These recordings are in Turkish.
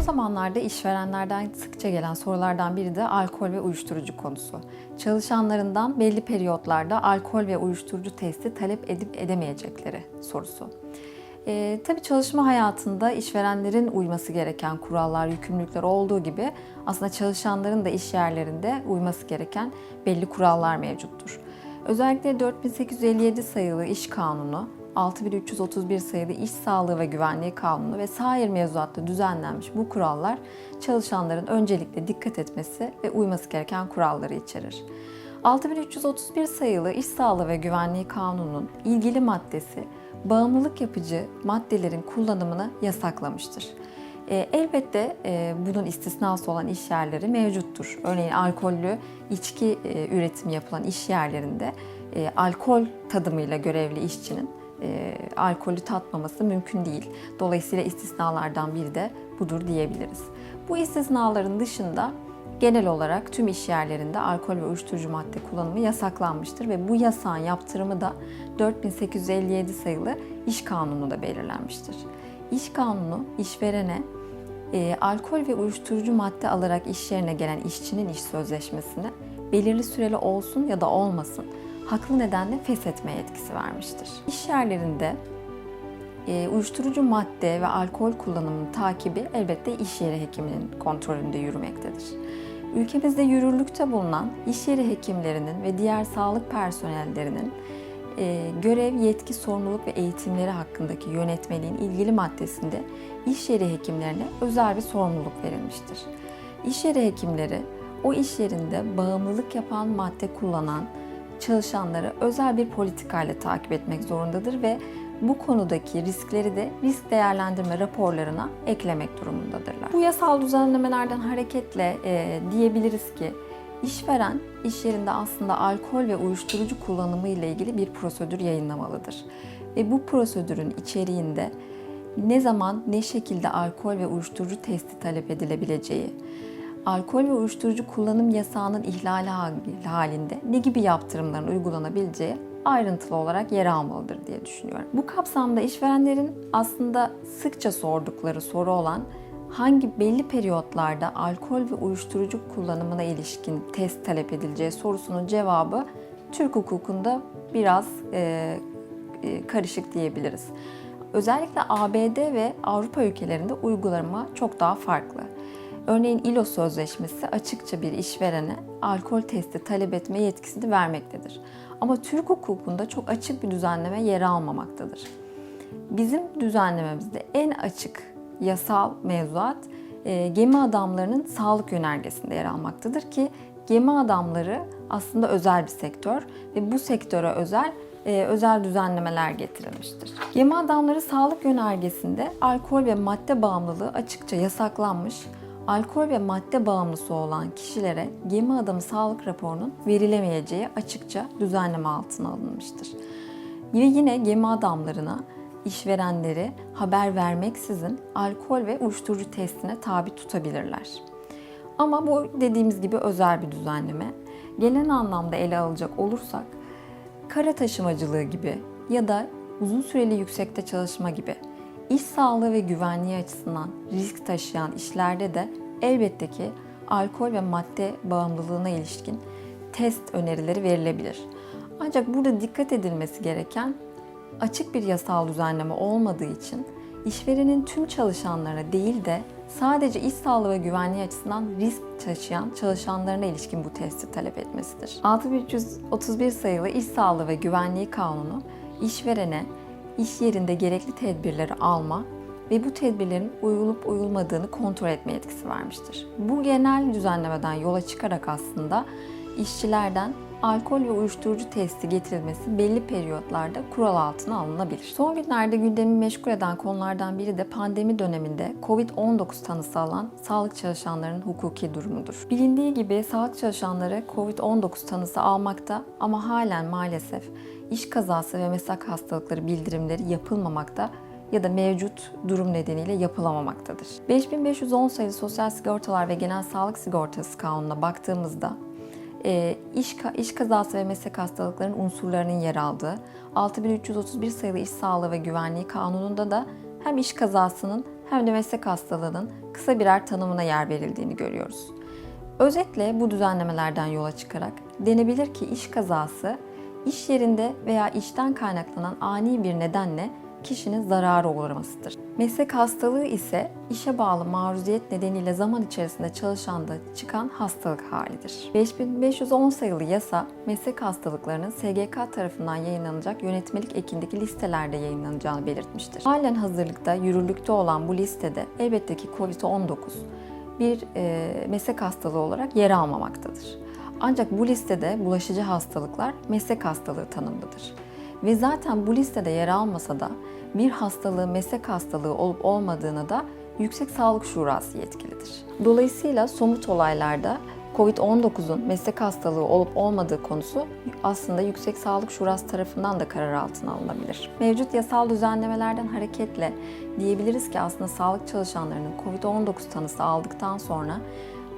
Son zamanlarda işverenlerden sıkça gelen sorulardan biri de alkol ve uyuşturucu konusu. Çalışanlarından belli periyotlarda alkol ve uyuşturucu testi talep edip edemeyecekleri sorusu. Ee, tabii çalışma hayatında işverenlerin uyması gereken kurallar, yükümlülükler olduğu gibi aslında çalışanların da iş yerlerinde uyması gereken belli kurallar mevcuttur. Özellikle 4857 sayılı İş Kanunu, 6331 sayılı İş Sağlığı ve Güvenliği Kanunu ve sair mevzuatta düzenlenmiş bu kurallar çalışanların öncelikle dikkat etmesi ve uyması gereken kuralları içerir. 6331 sayılı İş Sağlığı ve Güvenliği Kanunu'nun ilgili maddesi bağımlılık yapıcı maddelerin kullanımını yasaklamıştır. E, elbette e, bunun istisnası olan iş yerleri mevcuttur. Örneğin alkollü içki e, üretimi yapılan iş yerlerinde e, alkol tadımıyla görevli işçinin e, alkolü tatmaması mümkün değil. Dolayısıyla istisnalardan biri de budur diyebiliriz. Bu istisnaların dışında genel olarak tüm iş yerlerinde alkol ve uyuşturucu madde kullanımı yasaklanmıştır ve bu yasağın yaptırımı da 4857 sayılı İş Kanunu'da belirlenmiştir. İş Kanunu işverene e, alkol ve uyuşturucu madde alarak iş yerine gelen işçinin iş sözleşmesini belirli süreli olsun ya da olmasın haklı nedenle feshetme yetkisi vermiştir. İş yerlerinde e, uyuşturucu madde ve alkol kullanımının takibi elbette iş yeri hekiminin kontrolünde yürümektedir. Ülkemizde yürürlükte bulunan iş yeri hekimlerinin ve diğer sağlık personellerinin e, görev, yetki, sorumluluk ve eğitimleri hakkındaki yönetmeliğin ilgili maddesinde iş yeri hekimlerine özel bir sorumluluk verilmiştir. İş yeri hekimleri o iş yerinde bağımlılık yapan madde kullanan çalışanları özel bir politikayla takip etmek zorundadır ve bu konudaki riskleri de risk değerlendirme raporlarına eklemek durumundadırlar. Bu yasal düzenlemelerden hareketle e, diyebiliriz ki işveren iş yerinde aslında alkol ve uyuşturucu kullanımı ile ilgili bir prosedür yayınlamalıdır. Ve bu prosedürün içeriğinde ne zaman ne şekilde alkol ve uyuşturucu testi talep edilebileceği, alkol ve uyuşturucu kullanım yasağının ihlali halinde ne gibi yaptırımların uygulanabileceği ayrıntılı olarak yer almalıdır diye düşünüyorum. Bu kapsamda işverenlerin aslında sıkça sordukları soru olan hangi belli periyotlarda alkol ve uyuşturucu kullanımına ilişkin test talep edileceği sorusunun cevabı Türk hukukunda biraz e, e, karışık diyebiliriz. Özellikle ABD ve Avrupa ülkelerinde uygulama çok daha farklı. Örneğin ILO Sözleşmesi açıkça bir işverene alkol testi talep etme yetkisini vermektedir. Ama Türk hukukunda çok açık bir düzenleme yer almamaktadır. Bizim düzenlememizde en açık yasal mevzuat e, gemi adamlarının sağlık yönergesinde yer almaktadır ki gemi adamları aslında özel bir sektör ve bu sektöre özel e, özel düzenlemeler getirilmiştir. Gemi adamları sağlık yönergesinde alkol ve madde bağımlılığı açıkça yasaklanmış alkol ve madde bağımlısı olan kişilere gemi adamı sağlık raporunun verilemeyeceği açıkça düzenleme altına alınmıştır. Ve yine gemi adamlarına işverenleri haber vermeksizin alkol ve uyuşturucu testine tabi tutabilirler. Ama bu dediğimiz gibi özel bir düzenleme. Genel anlamda ele alacak olursak kara taşımacılığı gibi ya da uzun süreli yüksekte çalışma gibi iş sağlığı ve güvenliği açısından risk taşıyan işlerde de elbette ki alkol ve madde bağımlılığına ilişkin test önerileri verilebilir. Ancak burada dikkat edilmesi gereken açık bir yasal düzenleme olmadığı için işverenin tüm çalışanlarına değil de sadece iş sağlığı ve güvenliği açısından risk taşıyan çalışanlarına ilişkin bu testi talep etmesidir. 6331 sayılı İş Sağlığı ve Güvenliği Kanunu işverene iş yerinde gerekli tedbirleri alma ve bu tedbirlerin uyulup uyulmadığını kontrol etme yetkisi vermiştir. Bu genel düzenlemeden yola çıkarak aslında işçilerden alkol ve uyuşturucu testi getirilmesi belli periyotlarda kural altına alınabilir. Son günlerde gündemi meşgul eden konulardan biri de pandemi döneminde COVID-19 tanısı alan sağlık çalışanlarının hukuki durumudur. Bilindiği gibi sağlık çalışanları COVID-19 tanısı almakta ama halen maalesef iş kazası ve meslek hastalıkları bildirimleri yapılmamakta ya da mevcut durum nedeniyle yapılamamaktadır. 5510 sayılı Sosyal Sigortalar ve Genel Sağlık Sigortası Kanunu'na baktığımızda iş, iş kazası ve meslek hastalıklarının unsurlarının yer aldığı 6331 sayılı İş Sağlığı ve Güvenliği Kanunu'nda da hem iş kazasının hem de meslek hastalığının kısa birer tanımına yer verildiğini görüyoruz. Özetle bu düzenlemelerden yola çıkarak denebilir ki iş kazası iş yerinde veya işten kaynaklanan ani bir nedenle kişinin zarara uğramasıdır. Meslek hastalığı ise işe bağlı maruziyet nedeniyle zaman içerisinde çalışanda çıkan hastalık halidir. 5510 sayılı yasa meslek hastalıklarının SGK tarafından yayınlanacak yönetmelik ekindeki listelerde yayınlanacağını belirtmiştir. Halen hazırlıkta yürürlükte olan bu listede elbette ki COVID-19 bir e, meslek hastalığı olarak yer almamaktadır. Ancak bu listede bulaşıcı hastalıklar meslek hastalığı tanımlıdır. Ve zaten bu listede yer almasa da bir hastalığı meslek hastalığı olup olmadığını da Yüksek Sağlık Şurası yetkilidir. Dolayısıyla somut olaylarda COVID-19'un meslek hastalığı olup olmadığı konusu aslında Yüksek Sağlık Şurası tarafından da karar altına alınabilir. Mevcut yasal düzenlemelerden hareketle diyebiliriz ki aslında sağlık çalışanlarının COVID-19 tanısı aldıktan sonra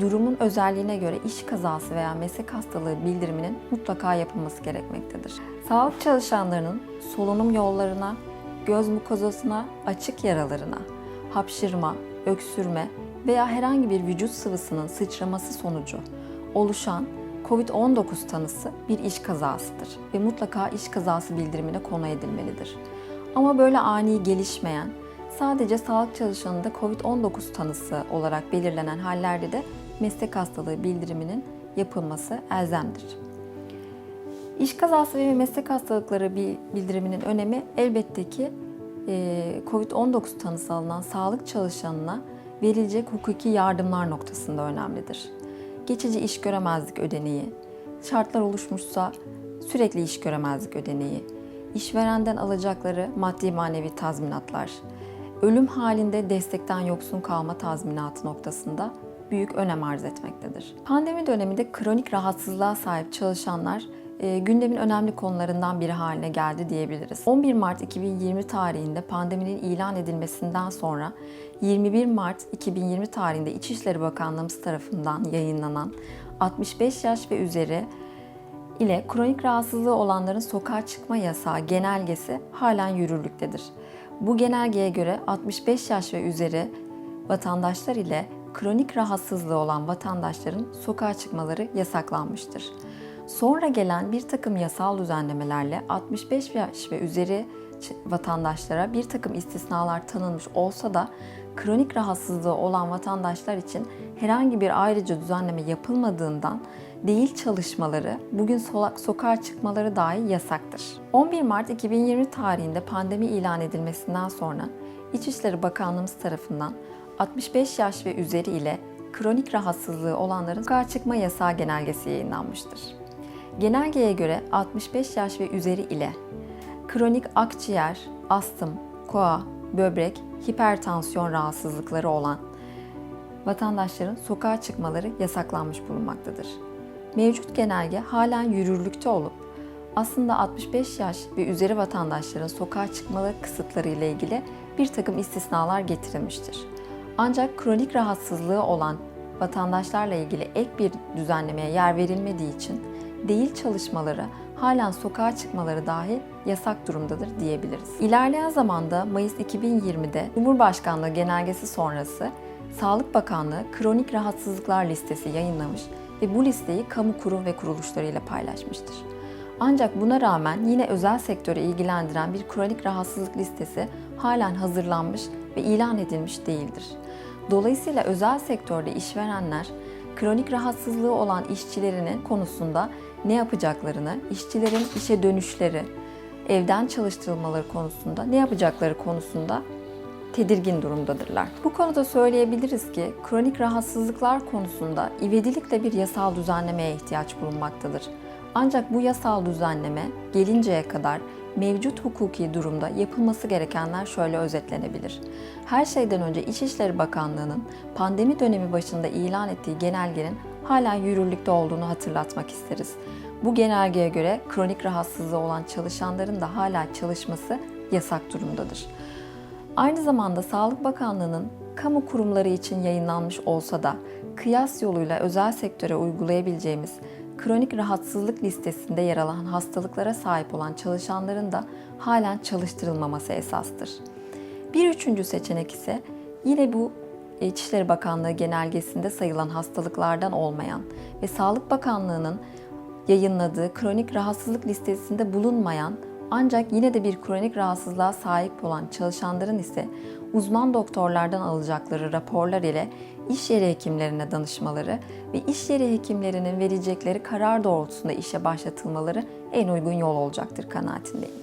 durumun özelliğine göre iş kazası veya meslek hastalığı bildiriminin mutlaka yapılması gerekmektedir. Sağlık çalışanlarının solunum yollarına, göz mukozasına, açık yaralarına, hapşırma, öksürme veya herhangi bir vücut sıvısının sıçraması sonucu oluşan COVID-19 tanısı bir iş kazasıdır ve mutlaka iş kazası bildirimine konu edilmelidir. Ama böyle ani gelişmeyen, sadece sağlık çalışanında COVID-19 tanısı olarak belirlenen hallerde de meslek hastalığı bildiriminin yapılması elzemdir. İş kazası ve meslek hastalıkları bildiriminin önemi elbette ki e, COVID-19 tanısı alınan sağlık çalışanına verilecek hukuki yardımlar noktasında önemlidir. Geçici iş göremezlik ödeneği, şartlar oluşmuşsa sürekli iş göremezlik ödeneği, işverenden alacakları maddi manevi tazminatlar, ölüm halinde destekten yoksun kalma tazminatı noktasında büyük önem arz etmektedir. Pandemi döneminde kronik rahatsızlığa sahip çalışanlar e, gündemin önemli konularından biri haline geldi diyebiliriz. 11 Mart 2020 tarihinde pandeminin ilan edilmesinden sonra 21 Mart 2020 tarihinde İçişleri Bakanlığımız tarafından yayınlanan 65 yaş ve üzeri ile kronik rahatsızlığı olanların sokağa çıkma yasağı genelgesi halen yürürlüktedir. Bu genelgeye göre 65 yaş ve üzeri vatandaşlar ile kronik rahatsızlığı olan vatandaşların sokağa çıkmaları yasaklanmıştır. Sonra gelen bir takım yasal düzenlemelerle 65 yaş ve üzeri vatandaşlara bir takım istisnalar tanınmış olsa da kronik rahatsızlığı olan vatandaşlar için herhangi bir ayrıca düzenleme yapılmadığından değil çalışmaları, bugün sokağa çıkmaları dahi yasaktır. 11 Mart 2020 tarihinde pandemi ilan edilmesinden sonra İçişleri Bakanlığımız tarafından 65 yaş ve üzeri ile kronik rahatsızlığı olanların sokağa çıkma yasağı genelgesi yayınlanmıştır. Genelgeye göre 65 yaş ve üzeri ile kronik akciğer, astım, koa, böbrek, hipertansiyon rahatsızlıkları olan vatandaşların sokağa çıkmaları yasaklanmış bulunmaktadır. Mevcut genelge halen yürürlükte olup aslında 65 yaş ve üzeri vatandaşların sokağa çıkmaları kısıtları ile ilgili bir takım istisnalar getirilmiştir. Ancak kronik rahatsızlığı olan vatandaşlarla ilgili ek bir düzenlemeye yer verilmediği için değil çalışmaları halen sokağa çıkmaları dahi yasak durumdadır diyebiliriz. İlerleyen zamanda Mayıs 2020'de Cumhurbaşkanlığı genelgesi sonrası Sağlık Bakanlığı kronik rahatsızlıklar listesi yayınlamış ve bu listeyi kamu kurum ve kuruluşlarıyla paylaşmıştır. Ancak buna rağmen yine özel sektörü ilgilendiren bir kronik rahatsızlık listesi halen hazırlanmış ve ilan edilmiş değildir. Dolayısıyla özel sektörde işverenler kronik rahatsızlığı olan işçilerinin konusunda ne yapacaklarını, işçilerin işe dönüşleri, evden çalıştırılmaları konusunda ne yapacakları konusunda tedirgin durumdadırlar. Bu konuda söyleyebiliriz ki kronik rahatsızlıklar konusunda ivedilikle bir yasal düzenlemeye ihtiyaç bulunmaktadır. Ancak bu yasal düzenleme gelinceye kadar mevcut hukuki durumda yapılması gerekenler şöyle özetlenebilir. Her şeyden önce İçişleri Bakanlığı'nın pandemi dönemi başında ilan ettiği genelgenin hala yürürlükte olduğunu hatırlatmak isteriz. Bu genelgeye göre kronik rahatsızlığı olan çalışanların da hala çalışması yasak durumdadır. Aynı zamanda Sağlık Bakanlığı'nın kamu kurumları için yayınlanmış olsa da kıyas yoluyla özel sektöre uygulayabileceğimiz kronik rahatsızlık listesinde yer alan hastalıklara sahip olan çalışanların da halen çalıştırılmaması esastır. Bir üçüncü seçenek ise Yine bu İçişleri Bakanlığı genelgesinde sayılan hastalıklardan olmayan ve Sağlık Bakanlığı'nın yayınladığı kronik rahatsızlık listesinde bulunmayan ancak yine de bir kronik rahatsızlığa sahip olan çalışanların ise uzman doktorlardan alacakları raporlar ile iş yeri hekimlerine danışmaları ve iş yeri hekimlerinin verecekleri karar doğrultusunda işe başlatılmaları en uygun yol olacaktır kanaatindeyim.